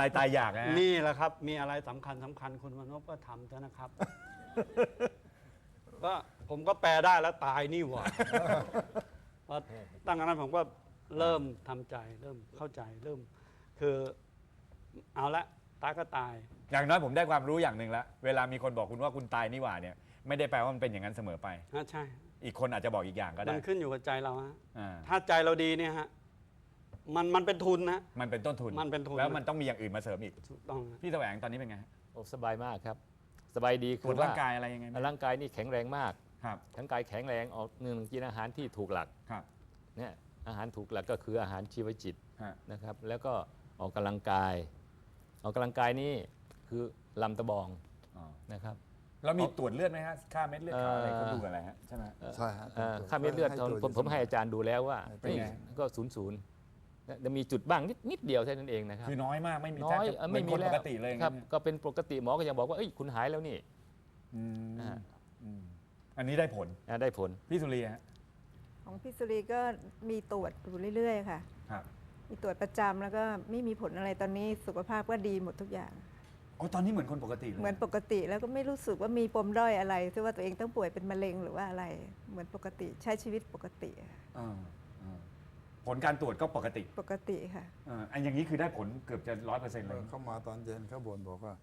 ลายตายอยากนะฮะนี่แหละครับ มีอะไรสำคัญสำคัญคุณมนพก็ทำเถอะนะครับ ก็ผมก็แปลได้แล้วตายนี่หว่าพอตั้งแต่นั้นผมก็เริ่มทำใจ เริ่มเข้าใจเริ่ม คือเอาละตายก็ตาย อย่างน้อยผมได้ความรู้อย่างหนึ่งแล้วเวลามีคนบอกคุณว่าคุณตายนี่หว่าเนี่ยไม่ได้แปลว่ามันเป็นอย่างนั้นเสมอไปนะใช่ อีกคนอาจจะบอกอีกอย่างก็มัได้นขึ้นอยู่กับใจเราฮะ อ่าถ้าใจเราดีเนี่ยฮะ มันมันเป็นทุนนะ มันเป็นต้นทุน มันเป็นทุน แล้วมันต้องมีอย่างอื่นมาเสริมอีก ถูกต้องฮะพี่แสวงตอนนี้เป็นไงฮะโอ้สบายมากครับ สบายดีตรวจร่างกายอะไรยังไงไหมร่างกายนี่แข็งแรงมากครับร่างกายแข็งแรงออกหนึ่งกินอาหารที่ถูกหลักครับเนี่ยอาหารถูกหลักก็คืออาหารชีวจิตฮะนะครับ แล้วก็ออกกำลังกาย ออกกำลังกายนี่คือลำตะบองอ๋อนะครับ แล้วมีตรวจเลือดไหมฮะ ค่าเม็ดเลือดขาวอะไรเอ่อ เขาดูอะไรฮะ ใช่ไหม ใช่ฮะเอ่อตรวจค่าเม็ดเลือดให้ตอนตรวจผมผมให้อาจารย์ดูแล้วว่าเป็นไง ก็ศูนย์ศูนย์ จะมีจุดบ้างนิดนิดเดียวเท่านั้นเองนะครับ คือน้อยมากไม่มีน้แทบอยจะเอ่อเหมืไม่อนมีคนแล้ปวกติเลยอย่างครับเงี้ยก็เป็นปกติหมอก็ยังบอกว่าเอ้ยคุณหายแล้วนี่ อืมนะฮะอืมอันนี้ได้ผลอ่าได้ผล พี่สุรีฮะของพี่สุรีก็มีตรวจอยู่เรื่อยๆค่ะ ครับมีตรวจประจำแล้วก็ไม่มีผลอะไรตอนนี้สุขภาพก็ดีหมดทุกอย่าง โอ้ตอนนี้เหมือนคนปกติเลยเหมือนปกติแล้วก็ไม่รู้สึกว่ามีปมด้อยอะไรที่ว่าตัวเองต้องป่วยเป็นมะเร็งหรือว่าอะไร เหมือนปกติใช้ชีวิตปกติอะอ่าอ่า ผลการตรวจก็ปกติปกติค่ะอ่าอันอย่างนี้คือได้ผลเกือบจะร้อยเปอร์เซ็นต์เลย เข้ามาตอนเย็นเขาบ่นบอกว่า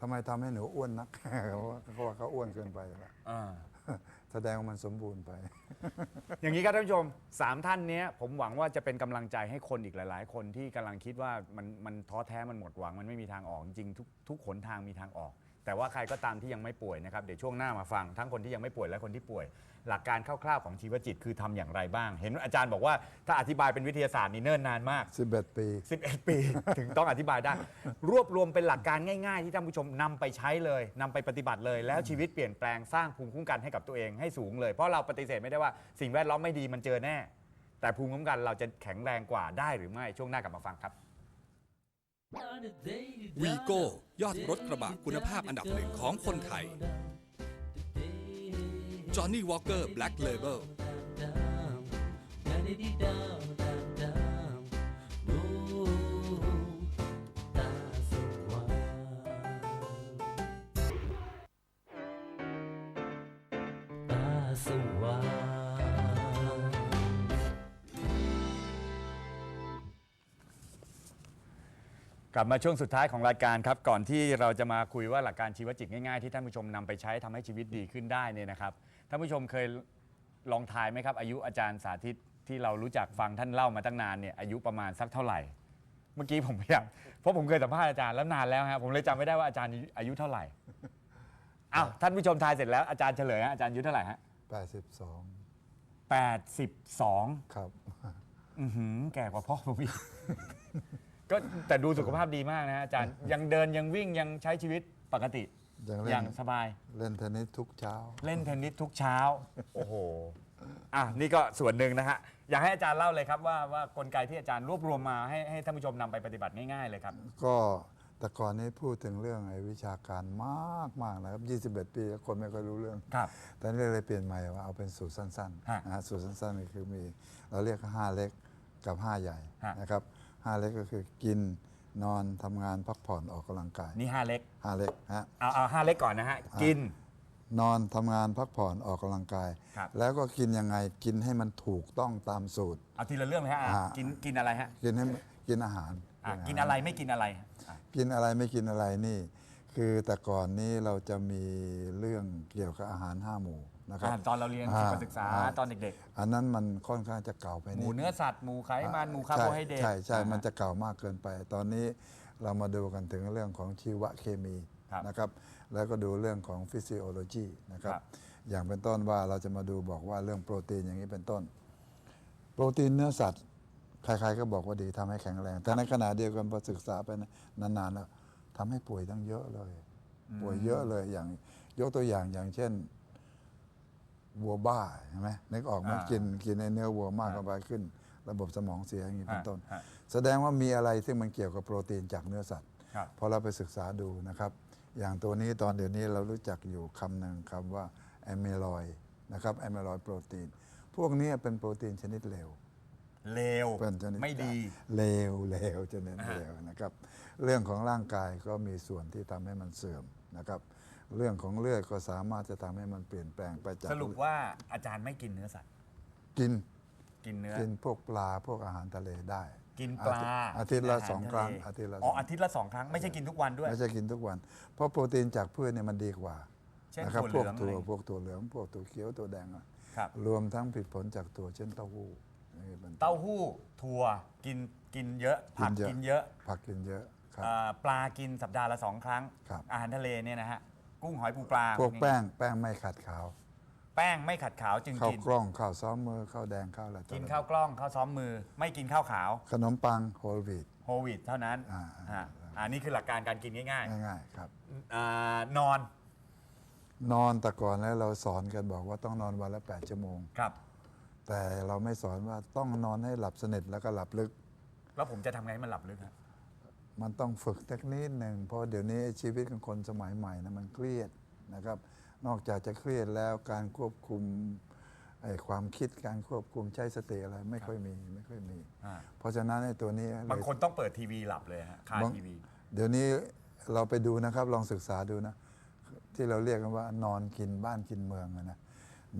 ทำไมทำให้หนูอ้วนนัก เขาว่าเขาว่าเขาอ้วนเกินไปแล้วอ่าแสดงว่ามันสมบูรณ์ไป อย่างนี้ครับท่านผู้ชมสามท่านเนี้ยผมหวังว่าจะเป็นกำลังใจให้คนอีกหลาย ๆ คนที่กำลังคิดว่ามันมันท้อแท้มันหมดหวังมันไม่มีทางออกจริงๆทุกทุกหนทางมีทางออก แต่ว่าใครก็ตามที่ยังไม่ป่วยนะครับเดี๋ยวช่วงหน้ามาฟังทั้งคนที่ยังไม่ป่วยและคนที่ป่วย หลักการคร่าวๆของชีวจิตคือทำอย่างไรบ้าง เห็นอาจารย์บอกว่าถ้าอธิบายเป็นวิทยาศาสตร์นี่เนิ่นนานมาก 11 ปี 11 ปี ถึงต้องอธิบายได้ รวบรวมเป็นหลักการง่ายๆ ที่ท่านผู้ชมนำไปใช้เลยนำไปปฏิบัติเลย แล้วชีวิตเปลี่ยนแปลงสร้างภูมิคุ้มกันให้กับตัวเองให้สูงเลย เพราะเราปฏิเสธไม่ได้ว่าสิ่งแวดล้อมไม่ดีมันเจอแน่ แต่ภูมิคุ้มกันเราจะแข็งแรงกว่าได้หรือไม่ช่วงหน้ากลับมาฟังครับ วีโก้ยอดรถกระบะคุณภาพอันดับหนึ่งของคนไทย Johnny Walker Black Label กลับ มาช่วงสุดท้ายของรายการครับก่อนที่เราจะมาคุยว่าหลักการชีวจิตง่ายๆที่ท่านผู้ชมนำไปใช้ทำให้ชีวิตดีขึ้นได้เนี่ยนะครับท่านผู้ชมเคยลองทายไหมครับ อายุอาจารย์สาธิตที่เรารู้จักฟังท่านเล่ามาตั้งนานเนี่ยอายุประมาณสักเท่าไหร่ เมื่อกี้ผมพยายามเพราะผมเคยสัมภาษณ์อาจารย์แล้วนานแล้วครับผมเลยจำไม่ได้ว่าอาจารย์อายุเท่าไหร่อ้าวท่านผู้ชมทายเสร็จแล้วอาจารย์เฉลยฮะอาจารย์อายุเท่าไหร่ฮะ82 82 ครับ อือหือแก่กว่าพ่อผมอีก ก็แต่ดูสุขภาพดีมากนะฮะอาจารย์ยังเดินยังวิ่งยังใช้ชีวิตปกติยังอเล่ย่านงสบาย เล่นเทนนิสทุกเช้า เล่นเทนนิสทุกเช้า โอ้โห อะ นี่ก็ส่วนหนึ่งนะฮะ อยากให้อาจารย์เล่าเลยครับว่าว่ากลไกที่อาจารย์รวบรวมมาให้ให้ท่านผู้ชมนำไปปฏิบัติง่ายๆเลยครับ ก็แต่ก่อนนี้พูดถึงเรื่องไอ้วิชาการมากมากๆนะครับ 21 ปีคนไม่ค่อยรู้เรื่องครับตอนนี้เลยเปลี่ยนใหม่ว่าเอาเป็นสูตรสั้นฮะๆนะฮะสูตรสั้นๆก็คือมี เราเรียกห้าเล็กกับห้าใหญ่ฮะนะครับ ห้าเล็กก็คือกินนอนทำงานพักผ่อนออกกำลังกายนี่ห้าเล็กห้าเล็กฮะ เอาเอาห้าเล็กก่อนนะฮะกิน นอนทำงานพักผ่อนออกกำลังกาย ครับ แล้วก็กินยังไงกินให้มันถูกต้องตามสูตร เอาทีละเรื่องเลยฮะอะอ่ากินกินอะไรฮะกินให้กินอาหารอะาหากินอะไรไม่กินอะไรอะกินอะไรไม่กินอะไรนี่ คือแต่ก่อนนี้เราจะมีเรื่องเกี่ยวกับอาหารห้าหมู่ นะครับ อะตอนเราเรียนอ่าศึกษาอ่า ตอนเด็กอันนั้นมันค่อนข้างจะเก่าไปๆ หนิมูด เนื้อสัตว์หมูไขมันหมูคาร์โบไฮเดรตใช่ใช่อ่ามันจะเก่ามากเกินไป ตอนนี้เรามาดูกันถึงเรื่องของชีวเคมีครับนะครับ แล้วก็ดูเรื่องของฟิสิโอโลจีนะครับ ครับอย่างเป็นต้นว่าเราจะมาดูบอกว่าเรื่องโปรตีนอย่างนี้เป็นต้น โปรตีนเนื้อสัตว์ ใครๆก็บอกว่าดีทำให้แข็งแรง แต่ในขณะเดียวกันพอศึกษาไปนานๆแล้วทำให้ป่วยตั้งเยอะเลย ป่วยเยอะเลยอย่างยกตัวอย่างอย่างเช่น วัวบ้าใช่ไหมนึกออกไหมอ่ากินกินในเนื้อวัวมากครัเข้าบไปขึ้น ระบบสมองเสียอย่างนี้เป็นต้นฮะแสดงว่ามีอะไรซึ่งมันเกี่ยวกับโปรตีนจากเนื้อสัตว์ครับ พอเราไปศึกษาดูนะครับ อย่างตัวนี้ตอนเดี๋ยวนี้เรารู้จักอยู่คำหนึ่งคำว่าแอมิลอยนะครับแอมิลอยโปรตีนพวกนี้เป็นโปรตีนชนิดเหลว เลวเป็นชนิดไม่ดี เลวเลวจะเน้นอ่าฮะเลวนะครับ เรื่องของร่างกายก็มีส่วนที่ทำให้มันเสื่อมนะครับ เรื่องของเลือดก็สามารถจะทำให้มันเปลี่ยนแปลงไปจากสรุปว่าอาจารย์ไม่กินเนื้อสัตว์กินกินเนื้อ กินพวกปลาพวกอาหารทะเลได้กินปลาอาทิตย์ละกินสองครั้งทะเลอาทิตย์ละอ๋อสองอาทิตย์ละสองครั้งไม่ใช่กินทุกวันด้วย ไม่ใช่กินทุกวัน เพราะโปรตีนจากพืชเนี่ยมันดีกว่าเช่นนะครับถั่วพเหวลืกองอะไรถั่วพวกถั่วเหลืองพวกถั่วเขียวถั่วแดงอะครับ รวมทั้งผลิดผลจากถั่วเช่นเต้าหู้นี่เป็นต้นเต้าหู้ถั่วกินกินเยอะ ผักกิกินนเยเยอะอะผักกินเยอะครับเอ่อปลากินสัปดาห์ละสองครั้ง ครับ อาหารทะเลเนี่ยนะฮะ กุ้งหอยปูปลาพวกแป้งแป้งไม่ขัดขาวแป้งไม่ขัดขาวจึงข้าวกิน กล้องข้าวซ้อมมือข้าวแดงข้าวอะไรต่อกินอะไรข้าวกล้องข้าวซ้อมมือ ไม่กินข้าวขาวขนมปังโฮลวีต โฮวิดเท่านั้นอ่าฮะอันนี้คือหลักการการกินง่ายง่ายๆครับ ๆอ่านอนนอนแต่ก่อนแล้วเราสอนกันบอกว่าต้องนอนวันละ 8 ชั่วโมง ครับ แต่เราไม่สอนว่าต้องนอนให้หลับสนิทแล้วก็หลับลึก แล้วผมจะทำไงให้มันหลับลึกฮะ มันต้องฝึกเทคนิคหนึ่งเพราะเดี๋ยวนี้ชีวิตของคนสมัยใหม่นะมันเครียดนะครับ นอกจากจะเครียดแล้วการควบคุมไอ้ความคิดการควบคุมใช้สติอะไรไม่ค่อยมีไม่ค่อยมี อ่าเพราะฉะนั้นไอ้ตัวนี้เลยบางคนต้องเปิดทีวีหลับเลยฮะคาบางทีวี เดี๋ยวนี้เราไปดูนะครับ ลองศึกษาดูนะ ที่เราเรียกกันว่านอนกินบ้านกินเมืองอะนะ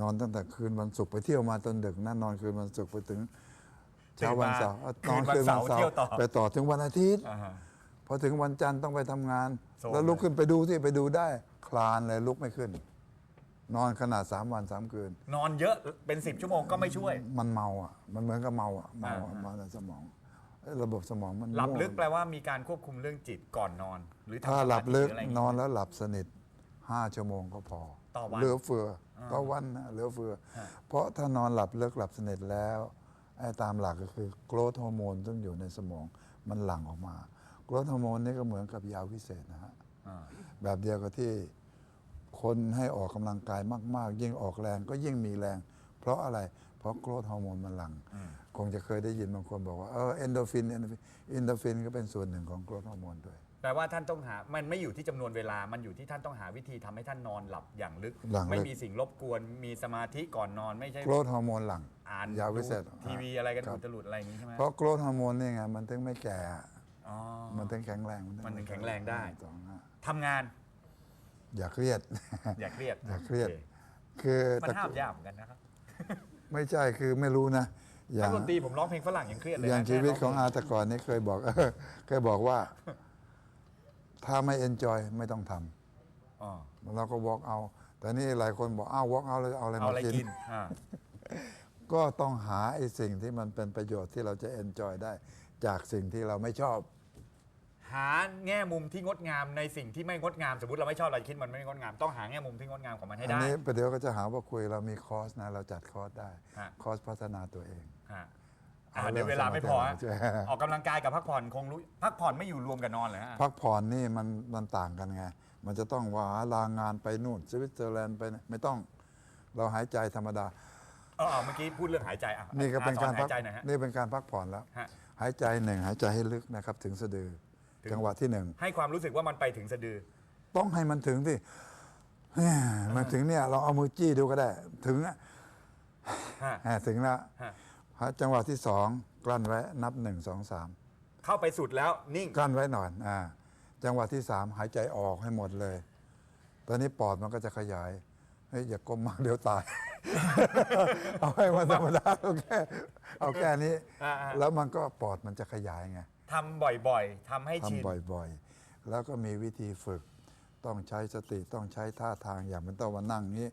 นอนตั้งแต่คืนวันศุกร์ไปเที่ยวมาจนดึกนะนอนคืนวันศุกร์ไปถึงเช้าวันเสาร์อะนอนคืนวันเสาร์ไปต่อถึงวันอาทิตย์ อ่าฮะพ อถึงวันจันทร์ต้องไปทำงาน โซม แล้วลุกขึ้นไปดูที่ไปดูได้ คลานเลยลุกไม่ขึ้น นอนขนาดสามวันสามคืน นอนเยอะเป็นสิบชั่วโมงก็ไม่ช่วย มันเมาอะ มันเหมือนกับเมาอะเมาอะอ่า เมาในสมองเอ้ยระบบสมองมันหลับง่วงลึกแปลว่ามีการควบคุมเรื่องจิตก่อนนอน หรือทำถ้าสมธิหลับลึกรืออะไรย่างงี้ นอนแล้วหลับสนิทห้าชั่วโมงก็พอต่อวัน เหลือเฟือต่อวันนะเหลือเฟือฮะเพราะถ้านอนหลับลึกหลับสนิทแล้วไอ้ตามหลักก็คือโกรทฮอร์โมนซึ่งอยู่ในสมองมันหลั่งออกมาโก รทฮอร์โมนนี่ก็เหมือนกับยาวิเศษนะฮะอ่าแบบเดียวกับที่คนให้ออกกำลังกายมาก ๆ ยิ่งออกแรงก็ยิ่งมีแรง เพราะอะไร เพราะโกรทฮอร์โมนมันหลัง คงจะเคยได้ยินบางคนบอกว่าเออเอนโดฟินเอนโดฟินเอนโดฟินก็เป็นส่วนหนึ่งของโกรทฮอร์โมนด้วยแปลว่าท่านต้องหา มันไม่อยู่ที่จำนวนเวลา มันอยู่ที่ท่านต้องหาวิธีทำให้ท่านนอนหลับอย่างลึกหลังลึก ไม่มีสิ่งรบกวน มีสมาธิก่อนนอนไม่ใช่โกรทฮอร์โมนหลัง อ่านยาวิเศษดูทีวีอะไรกันคบอุตลุดอะไรอย่างนี้ใช่ไหมเพราะโกรทฮอร์โมนนี่ไงมันถึงไม่แก่ อ๋อ มันถึงแข็งแรงมันถึงแข็งแรงได้ สองห้าทำงาน อย่าเครียด อย่าเครียดอย่าเครียดโอคือมันแต่ห้ามยากเหมือนกันนะครับไม่ใช่คือไม่รู้นะอย่านักงดนตรีผมร้องเพลงฝรั่งยังเครียดเลยอย่างนะชีวิตแค่ของร้อาเพลแตกรนี่เคยบอก เคยบอกว่า ถ้าไม่เอนจอยไม่ต้องทำอ๋อเราก็ walk out แต่นี่หลายคนบอกอ้าว walk out เลยเอาอะไรเอามาอะไรกิกิน นอ่าก็ต้องหาไอ้สิ่งที่มันเป็นประโยชน์ที่เราจะ enjoy ได้ จากสิ่งที่เราไม่ชอบ หาแง่มุมที่งดงามในสิ่งที่ไม่งดงาม สมมติเราไม่ชอบอะไรคิดมันไม่งดงามต้องหาแง่มุมที่งดงามของมันให้อันได้ นี้ประเดี๋ยวก็จะหาว่าคุยเรามีคอร์สนะ เราจัดคอร์สได้ ฮะ คอร์สพัฒนาตัวเอง ฮะอ่าเอาเดี๋ยวเวลาไม่พอฮะเรื่องสมาธิออกกำลังกายกับพักผ่อนคงรู้พักผ่อนไม่อยู่รวมกับนอนเลยฮะพักผ่อนนี่มันมันต่างกันไง มันจะต้องว่าลางานไปนู่นสวิตเซอร์แลนด์ไปนะไม่ต้องเราหายใจธรรมดา เออเอาเมื่อกี้พูดเรื่องหายใจอะนี่ก็เป็นอะสอการหาพัยใจหน่อยฮะ นี่เป็นการพักผ่อนแล้ว ฮะ หายใจหนึ่งหายใจให้ลึกนะครับ ถึงสะดือถึง จังหวะที่หนึ่งให้ความรู้สึกว่ามันไปถึงสะดือ ต้องให้มันถึงที่มันถึงเนี่ย เราเอามือจี้ดูก็ได้ ถึงอะฮะอ่าถึงแล้วฮะฮะจังหวะที่สองกลั้นไว้นับหนึ่งสองสามเข้าไปสุดแล้วนิ่งกลั้นไว้หน่อยอ่า จังหวะที่สามหายใจออกให้หมดเลย ตอนนี้ปอดมันก็จะขยายเฮ้ยอย่ากลมมากเดี๋ยวตาย เอาให้มันธรรมดาเอาแค่เอาแค่นี้อ่าๆแล้วมันก็ปอดมันจะขยายไง ทำบ่อยๆทำให้ชิน ทำบ่อยๆ แล้วก็มีวิธีฝึก ต้องใช้สติต้องใช้ท่าทางอย่างมันต้องมานั่งนี้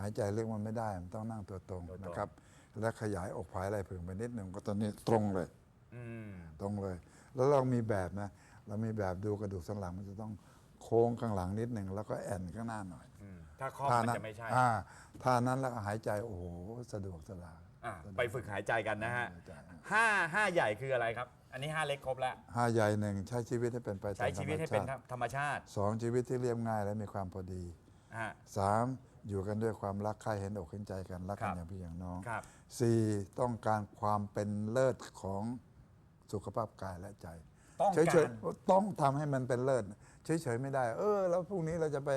หายใจลึกมันไม่ได้ มันต้องนั่งตัวตรงตัวตรง นะครับ และขยายอกผายไหล่พึงไปนิดหนึ่งก็ตอนนี้ตรงเลย อืม ตรงเลย แล้วเรามีแบบนะ เรามีแบบดูกระดูกสันหลังมันจะต้องโค้งข้างหลังนิดหนึ่งแล้วก็แอนข้างหน้าหน่อยอืมถ้าข้อท่ามันนั้นจะไม่ใช่ อ่าท่านั้นแล้วก็หายใจโอ้โหสะดวกสบาย อะไปฝึกหายใจกันนะฮะหายใจอะห้าห้าใหญ่คืออะไรครับ อันนี้ห้าเล็กครบแล้ว ห้าใหญ่หนึ่งใช้ชีวิตให้เป็นไปตามใช้ชีวิตให้เป็นธรรมชาติธรรมชาติสองชีวิตที่เรียบง่ายและมีความพอดีฮะ สามอยู่กันด้วยความรักใคร่เห็นอกเห็นใจกันรักกัครันบอย่างพี่อย่างน้องครับ สี่ต้องการความเป็นเลิศของสุขภาพกายและใจ ต้องเฉกายร ๆต้องทำให้มันเป็นเลิศเฉยๆไม่ได้ เออ แล้วพรุ่งนี้เราจะไป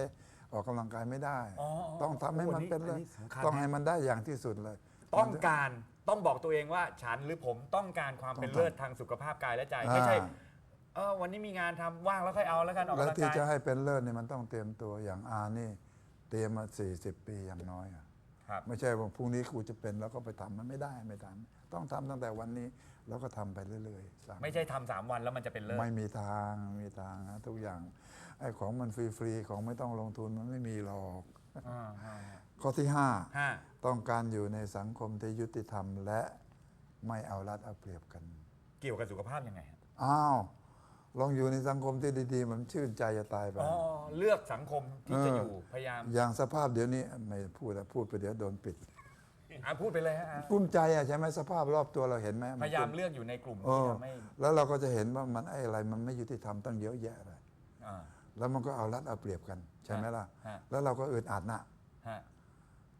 ออกกำลังกายไม่ได้ อ๋อต้องทำให้มันเป็นอันเลิศนี้สำคัญต้องนะให้มันได้อย่างที่สุดเลย ต้องการต้องบอกตัวเองว่าฉันหรือผมต้องการความเป็นต้องทำเลิศทางสุขภาพกายและใจอ่าไม่ใช่เออวันนี้มีงานทำว่างแล้วค่อยเอาแล้วกันออกแล้วกำลังที่กายจะให้เป็นเลิศเนี่ยมันต้องเตรียมตัวอย่างอานี่ เตรียมมา 40 ปีอย่างน้อยอะครับไม่ใช่ว่าพรุ่งนี้กูจะเป็นแล้วก็ไปทำมันไม่ได้ไม่ทำต้องทำตั้งแต่วันนี้แล้วก็ทำไปเรื่อยๆสามไม่ใช่ทำสามวันแล้วมันจะเป็นเลิศไม่มีทางไม่มีทางนะทุกอย่างไอ้ของมันฟรีๆของไม่ต้องลงทุนมันไม่มีหรอกอ่าอ่าข้อที่ห้าห้า ต้องการอยู่ในสังคมที่ยุติธรรม และไม่เอารัดเอาเปรียบกัน เกี่ยวกับสุขภาพยังไงฮะอ้าวลองอยู่ในสังคมที่ดีๆ มันชื่นใจจะตายไป อ๋อเลือกสังคมที่จะอยู่พยายามอย่างสภาพเดี๋ยวนี้ไม่พูดแล้วพูดไปเดี๋ยวโดนปิดอะพูดไปเลยฮะอะกุ้มใจอะใช่ไหมสภาพรอบตัวเราเห็นไหมนพยายามกุ้เลือกอยู่ในกลุ่มเอที่อทำให้แล้วเราก็จะเห็นว่ามันไอ้อะไรมันไม่ยุติธรรมตั้งเยอะแยะเลยอ่าแล้วมันก็เอารัดเอาเปรียบกัน ใช่ไหมล่ะฮะแล้วเราก็อึดอัดนะฮะ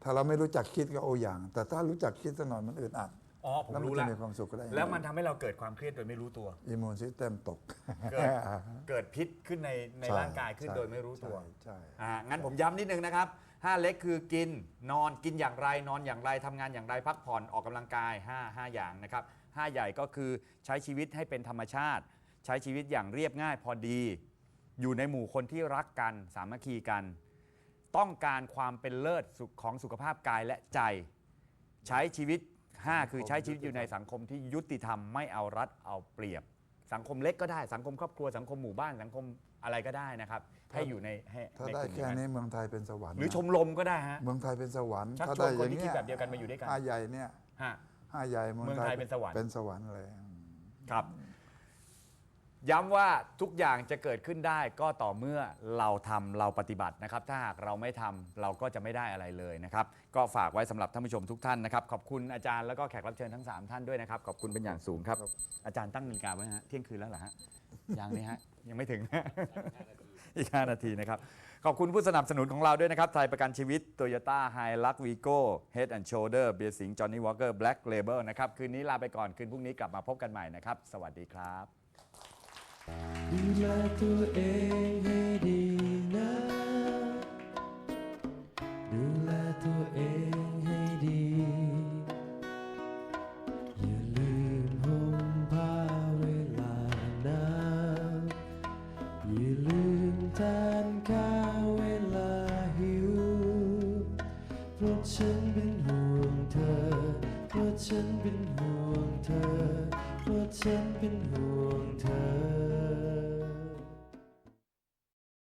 ถ้าเราไม่รู้จักคิดก็โออย่าง แต่ถ้ารู้จักคิดสักหน่อยมันอึดอัดอ๋อผมแล้วมันรู้จะแล้วมีความสุขก็ได้แล้วมันทำให้เราเกิดความเครียดโดยไม่รู้ตัว อิมมูนซิสเต็มตก เกิดเกิดพิษขึ้นในในใช่ร่างกายขึ้นใช่โดยไม่รู้ตัวใช่อ่างั้นผมย้ำนิดนึงนะครับห้าเล็กคือกินนอนกินอย่างไรนอนอย่างไรทำงานอย่างไรพักผ่อนออกกำลังกาย5 5อย่างนะครับห้าใหญ่ก็คือใช้ชีวิตให้เป็นธรรมชาติ ใช้ชีวิตอย่างเรียบง่ายพอดี อยู่ในหมู่คนที่รักกันสามัคคีกัน ต้องการความเป็นเลิศสุขของสุขภาพกายและใจ ใช้ชีวิต 5 คือใช้ชีวิตอยู่ในสังคมที่ยุติธรรมไม่เอารัดเอาเปรียบ สังคมเล็กก็ได้สังคมครอบครัวสังคมหมู่บ้านสังคมอะไรก็ได้นะครับ ให้อยู่ในให้ถ้าในได้กลุ่มแค่นั้นนี้เมืองไทยเป็นสวรรค์หรือนะชมรมก็ได้ฮะ เมืองไทยเป็นสวรรค์ชักถ้าชได้วนอคนย่างที่เงี้คิดยแบบเดียวกันมาอยู่ด้วยกัน ห้าใหญ่เนี่ยฮะ ห้าใหญ่เมืองเมืองไทยเป็นสวรรค์ เป็นสวรรค์เลย ครับ ย้ำว่าทุกอย่างจะเกิดขึ้นได้ก็ต่อเมื่อเราทำเราปฏิบัตินะครับ ถ้าหากเราไม่ทำเราก็จะไม่ได้อะไรเลยนะครับ ก็ฝากไว้สำหรับท่านผู้ชมทุกท่านนะครับ ขอบคุณอาจารย์แล้วก็แขกรับเชิญทั้ง 3 ท่านด้วยนะครับ ขอบคุณเป็นอย่างสูงครับ อาจารย์ตั้งนาฬิกาไว้ฮะเที่ยงคืนแล้วเหรอฮะยังนี่ฮะยังไม่ถึง อีก 5 นาทีนะครับ ขอบคุณผู้สนับสนุนของเราด้วยนะครับ ไทยประกันชีวิต Toyota h i l u x Vigo Head and Shoulder เบียร์สิง Johnny Walker Black Label นะครับ คืนนี้ลาไปก่อน คืนพรุ่งนี้กลับมาพบกันใหม่นะครับ สวัสดีครับ ดูแลตัวเองให้ดีนะ ดูแลตัวเองให้ดี อย่าลืมห่มผ้าเวลาหนาวอย่าลืมทานข้าวเวลาหิว เพราะฉันเป็นห่วงเธอ เพราะฉันเป็นห่วงเธอ เพราะฉันเป็นห่วง